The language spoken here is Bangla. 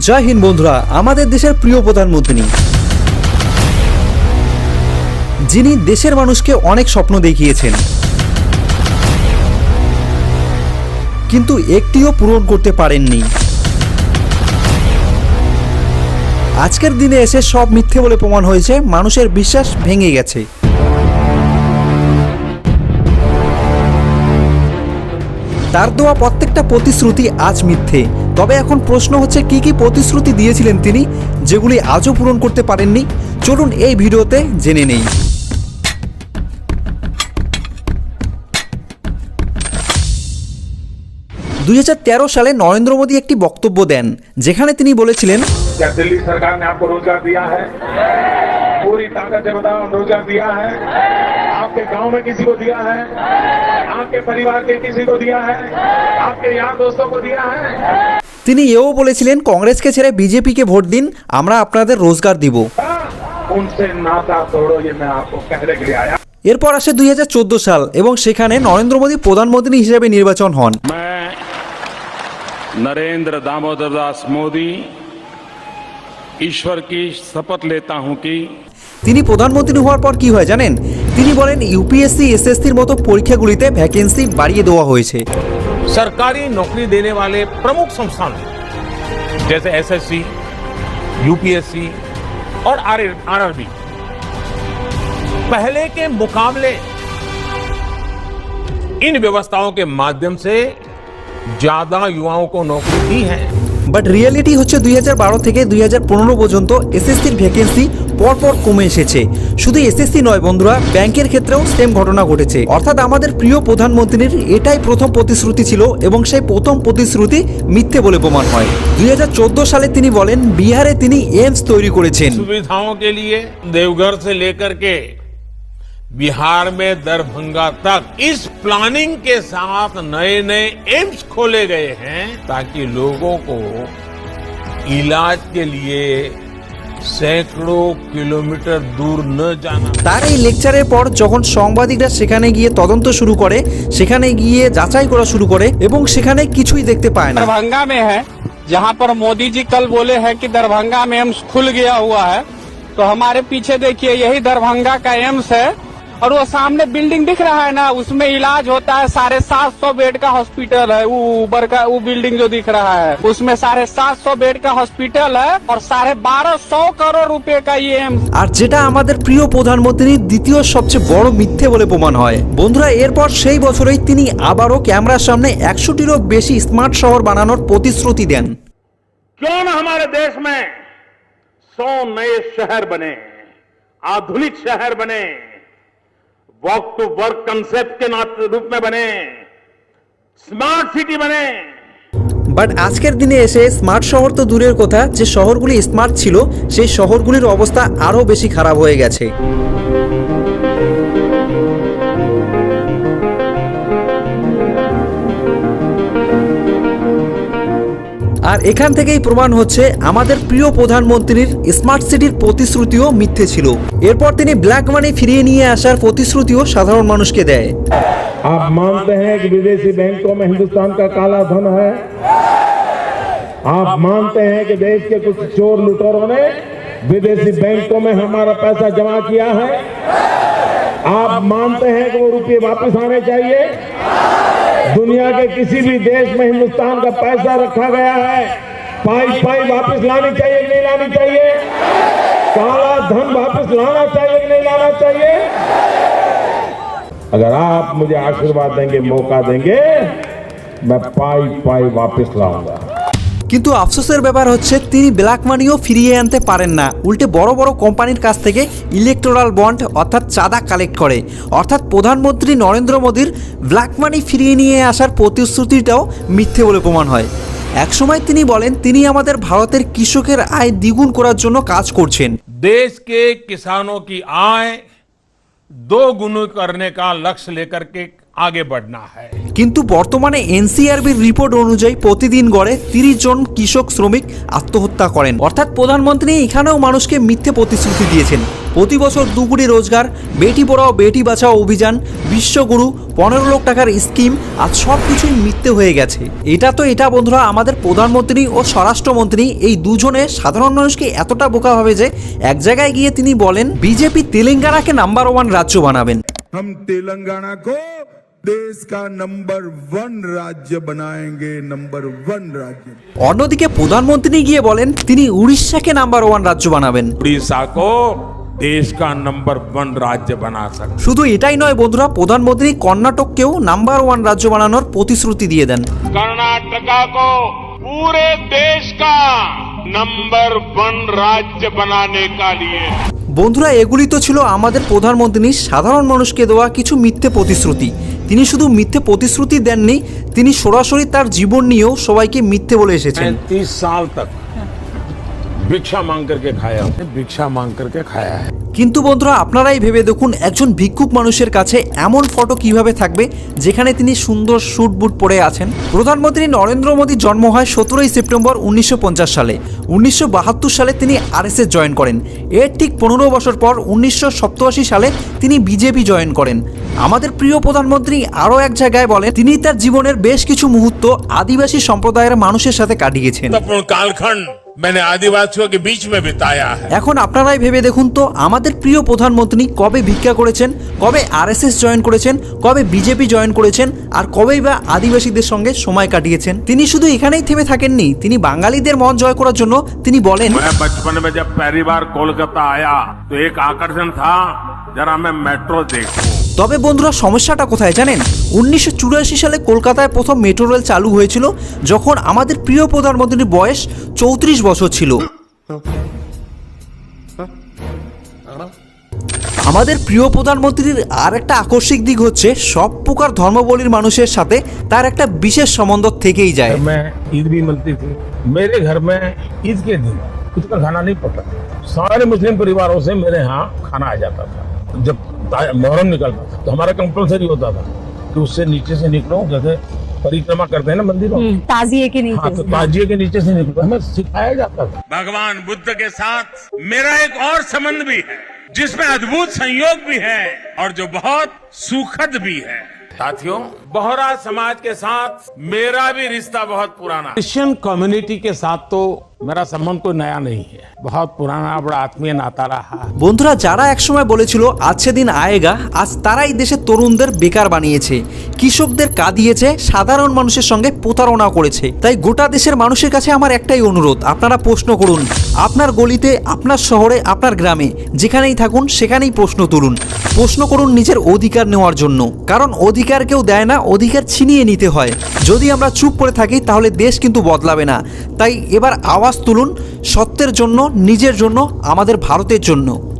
জয় হিন্দ বন্ধুরা, আমাদের দেশের প্রিয় প্রধানমন্ত্রী। যিনি দেশের মানুষকে অনেক স্বপ্ন দেখিয়েছেন। কিন্তু একটিও পূরণ করতে পারেননি। আজকের দিনে এসে সব মিথ্যে বলে প্রমাণ হয়েছে, মানুষের বিশ্বাস ভেঙে গেছে। তার দেওয়া প্রত্যেকটা প্রতিশ্রুতি আজ মিথ্যে। তবে এখন প্রশ্ন হচ্ছে, কি কি প্রতিশ্রুতি দিয়েছিলেন তিনি, যেগুলি আজও পূরণ করতে পারেননি? চলুন এই ভিডিওতে জেনে নেই। দুই সালে নরেন্দ্র মোদী একটি বক্তব্য দেন যেখানে তিনি বলেছিলেন क्या दिल्ली सरकार ने आपको रोजगार दिया है पूरी ताकत से बताओ रोजगार दिया है आपके गांव में किसी को दिया है आपके परिवार के किसी को दिया है आपके यार दोस्तों को दिया है তিনি এও বলেছিলেন কংগ্রেসকে ছেড়ে বিজেপিকে ভোট দিন আমরা আপনাদের রোজগার দিব हाँ, उनसे नाता तोड़ो ये मैं आपको कहने के लिए आया এরপর আসে দুই সাল এবং সেখানে নরেন্দ্র মোদী প্রধানমন্ত্রী হিসেবে নির্বাচন হন मैं नरेंद्र दामोदर दास मोदी ईश्वर की शपथ लेता हूं कि তিনি প্রধানমন্ত্রী হওয়ার পর কি হয় জানেন তিনি বলেন ইউপিএসসি এসএসসির মতো পরীক্ষাগুলিতে ভ্যাকেন্সি বাড়িয়ে দেওয়া হয়েছে सरकारी नौकरी देने वाले प्रमुख संस्थानों जैसे एसएससी, यूपीएससी और आरआरबी पहले के मुकाबले इन व्यवस्थाओं के माध्यम से ज्यादा युवाओं को नौकरी दी है বাট রিয়েলিটি হচ্ছে দুই থেকে দুই পর্যন্ত এসএসসির ভ্যাকেন্সি পরপর কমে এসেছে শুধু এসএসসি নয় বন্ধুরা ব্যাংকের ক্ষেত্রেও সেম ঘটনা ঘটেছে অর্থাৎ আমাদের প্রিয় প্রধানমন্ত্রীর এটাই প্রথম প্রতিশ্রুতি ছিল এবং সেই প্রথম প্রতিশ্রুতি মিথ্যে বলে প্রমাণ হয় দুই সালে তিনি বলেন বিহারে তিনি এইমস তৈরি করেছেন सुविधाओं के लिए देवघर से लेकर के बिहार में दरभंगा तक इस प्लानिंग के साथ नए नए एम्स खोले गए हैं ताकि लोगों को इलाज के लिए सैकड़ों किलोमीटर दूर न जाना তার এই লেকচারের পর যখন সাংবাদিকরা সেখানে গিয়ে তদন্ত শুরু করে সেখানে গিয়ে যাচাই করা শুরু করে এবং সেখানে কিছুই দেখতে পায় না दरभंगा में है जहां पर मोदी जी कल बोले हैं कि दरभंगा में एम्स खुल गया हुआ है तो हमारे पीछे देखिए यही दरभंगा का एम्स है और वो सामने बिल्डिंग दिख रहा है ना उसमें इलाज होता है साढ़े सात सौ बेड का हॉस्पिटल है वो ऊपर का वो बिल्डिंग जो दिख रहा है उसमें साढ़े सात सौ बेड का हॉस्पिटल है और साढ़े बारह सौ करोड़ रुपए का ये एम्स আর যেটা আমাদের প্রিয় প্রধানমন্ত্রীর দ্বিতীয় সবচেয়ে বড় মিথ্যে বলে প্রমাণ হয় বন্ধুরা এরপর সেই বছরেই তিনি আবারও ক্যামেরার সামনে একশোটিরও বেশি স্মার্ট শহর বানানোর প্রতিশ্রুতি দেন क्यों न हमारे देश में सौ नए शहर बने आधुनिक शहर बने वॉक टू वर्क कंसेप्ट के नाते रूप में बने स्मार्ट सिटी बने বাট আজকের দিনে এসে স্মার্ট শহর তো দূরের কথা যে শহরগুলি স্মার্ট ছিল সেই শহরগুলির অবস্থা আরও বেশি খারাপ হয়ে গেছে আর এখান থেকেই প্রমাণ হচ্ছে আমাদের প্রিয় প্রধানমন্ত্রীর স্মার্ট সিটির প্রতিশ্রুতিও মিথ্যে ছিল এরপর তিনি ব্ল্যাক মানি ফিরিয়ে নিয়ে আসার প্রতিশ্রুতিও সাধারণ মানুষকে দেয় आप मानते हैं कि विदेशी बैंकों में हिंदुस्तान का काला धन है आप मानते हैं कि देश के कुछ चोर लुटेरों ने विदेशी बैंकों में हमारा पैसा जमा किया है आप मानते हैं कि वो रुपये वापस आने चाहिए दुनिया के किसी भी देश में हिंदुस्तान का पैसा रखा गया है। पाई पाई वापस लानी चाहिए नहीं लानी चाहिए? काला धन वापस लाना चाहिए नहीं लाना चाहिए? अगर आप मुझे आशीर्वाद देंगे मौका देंगे मैं पाई पाई वापस लाऊँगा। কিন্তু আফসোসের ব্যাপার হচ্ছে, তিনি ব্ল্যাক মানিও ফিরিয়ে আনতে পারেন না। উল্টে বড় বড় কোম্পানির কাছ থেকে ইলেকট্রাল বন্ড অর্থাৎ চাঁদা কালেক্ট করে। অর্থাৎ প্রধানমন্ত্রী নরেন্দ্র মোদীর ব্ল্যাক মানি ফিরিয়ে নিয়ে আসার প্রতিশ্রুতিটাও মিথ্যে বলে প্রমাণ হয়। একসময় তিনি বলেন, তিনি আমাদের ভারতের কৃষকের আয় দ্বিগুণ করার জন্য কাজ করছেন। দেশকে কিসানো কি আয় দো গুণ করনে কা লক্ষ্য লেকর কে আগে বড়না হয় কিন্তু বর্তমানে এনসিআরবির রিপোর্ট অনুযায়ী প্রতিদিন গড়ে তিরিশ জন কৃষক শ্রমিক আত্মহত্যা করেন। অর্থাৎ প্রধানমন্ত্রী এখানেও মানুষকে মিথ্যে প্রতিশ্রুতি দিয়েছেন। প্রতি বছর দুগুড়ি রোজগার, বেটি পড়াও, বেটি বাঁচাও অভিযান, বিশ্বগুরু, পনেরো লক্ষ টাকার স্কিম আর সব কিছুই মিথ্যে হয়ে গেছে। এটা তো এটা বন্ধুরা, আমাদের প্রধানমন্ত্রী ও স্বরাষ্ট্রমন্ত্রী এই দুজনে সাধারণ মানুষকে এতটা বোকা হবে যে এক জায়গায় গিয়ে তিনি বলেন, বিজেপি তেলেঙ্গানাকে নাম্বার ওয়ান রাজ্য বানাবেন। তেলেঙ্গানা দেশ কা নম্বর ওয়ান রাজ্য বানায়েঙ্গে নম্বর ওয়ান রাজ্য অন্যদিকে প্রধানমন্ত্রী গিয়ে বলেন তিনি উড়িষ্যাকে নাম্বার ওয়ান রাজ্য বানাবেন। উড়িষ্যা কো দেশ কা নম্বর ওয়ান রাজ্য বানা সক। শুধু এটাই নয় বন্ধুরা প্রধানমন্ত্রী কর্ণাটককেও নাম্বার ওয়ান রাজ্য বানানোর প্রতিশ্রুতি দিয়ে দেন। কর্ণাটকা কো দেশ কা নম্বর ওয়ান রাজ্য বানানে কা লিয়ে। বন্ধুরা এগুলি তো ছিল আমাদের প্রধানমন্ত্রী সাধারণ মানুষকে দেওয়া কিছু মিথ্যে প্রতিশ্রুতি। তিনি শুধু মিথ্যে প্রতিশ্রুতি দেননি, তিনি সরাসরি তার জীবন নিয়েও সবাইকে মিথ্যে বলে এসেছেন। তিরিশ সাল তক। ভিক্ষা মাং করকে খায়া ভিক্ষা মাং করকে খায়া কিন্তু বন্ধুরা আপনারাই ভেবে দেখুন একজন ভিক্ষুক মানুষের কাছে এমন ফটো কীভাবে থাকবে যেখানে তিনি সুন্দর শ্যুট বুট পরে আছেন? প্রধানমন্ত্রী নরেন্দ্র মোদীর জন্ম হয় সতেরোই সেপ্টেম্বর উনিশশো পঞ্চাশ সালে। উনিশশো বাহাত্তর সালে তিনি আর এস জয়েন করেন। এর ঠিক পনেরো বছর পর উনিশশো সালে তিনি বিজেপি জয়েন করেন। আমাদের প্রিয় প্রধানমন্ত্রী আরও এক জায়গায় বলেন তিনি তার জীবনের বেশ কিছু মুহূর্ত আদিবাসী সম্প্রদায়ের মানুষের সাথে কাটিয়েছেন। কালখণ্ড मैंने आदिवासियों के बीच में बिताया है এখন আপনারাই ভেবে দেখুন তো আমাদের প্রিয় প্রধানমন্ত্রী কবে ভিক্ষা করেছেন কবে আরএসএস জয়েন করেছেন কবে বিজেপি জয়েন করেছেন আর কবেই বা আদিবাসীদের সঙ্গে সময় কাটিয়েছেন তিনি শুধু এখানেই থেমে থাকেননি তিনি বাঙালিদের মন জয় করার জন্য তিনি বলেন मैं बचपन में जब पहली बार कोलकाता आया तो एक आकर्षण था जरा मैं मेट्रो देखूं তবে বন্ধুরা সমস্যাটা কোথায় জানেন উনিশশো চুরাশি সালে কলকাতায় প্রথম মেট্রো রেল চালু হয়েছিল যখন আমাদের প্রিয় প্রধানমন্ত্রীর বয়স চৌত্রিশ বছর ছিল আমাদের প্রিয় প্রধানমন্ত্রীর আর একটা আকস্মিক দিক হচ্ছে সব প্রকার ধর্মবলীর মানুষের সাথে তার একটা বিশেষ সম্বন্ধ থেকেই যায় में ईद भी मिलती थी मेरे घर में ईद के दिन कुछ का खाना नहीं पड़ता सारे मुस्लिम परिवारों से मेरे यहाँ खाना आ जाता था जब मुहर्रम निकलता था। तो हमारा कंपलसरी होता था कि उससे नीचे से निकलो जैसे परिक्रमा करते हैं ना मंदिर हम्म, ताजिए के नीचे हाँ तो ताजिए के नीचे से निकलो। हमें सिखाया जाता था। भगवान बुद्ध के साथ मेरा एक और संबंध भी है जिसमें अद्भुत संयोग भी है और जो बहुत सुखद भी है। साथियों बोहरा समाज के साथ मेरा भी रिश्ता बहुत पुराना है क्रिश्चियन कम्युनिटी के साथ तो मेरा संबंध कोई नया नहीं है बहुत पुराना बड़ा आत्मीय नाता रहा है বন্ধুরা যারা একসময় বলেছিল আজকে দিন আয়েগা আজ তারাই দেশের তরুণদের বেকার বানিয়েছে কৃষকদের কাঁদিয়েছে সাধারণ মানুষের সঙ্গে প্রতারণা করেছে। তাই গোটা দেশের মানুষের কাছে আমার একটাই অনুরোধ, আপনারা প্রশ্ন করুন। আপনার গলিতে, আপনার শহরে, আপনার গ্রামে, যেখানেই থাকুন, সেখানেই প্রশ্ন তুলুন। প্রশ্ন করুন নিজের অধিকার নেওয়ার জন্য। কারণ অধিকার কেউ দেয় না, অধিকার ছিনিয়ে নিতে হয়। যদি আমরা চুপ করে থাকি, তাহলে দেশ কিন্তু বদলাবে না। তাই এবার আওয়াজ তুলুন, সত্যের জন্য, নিজের জন্য, আমাদের ভারতের জন্য।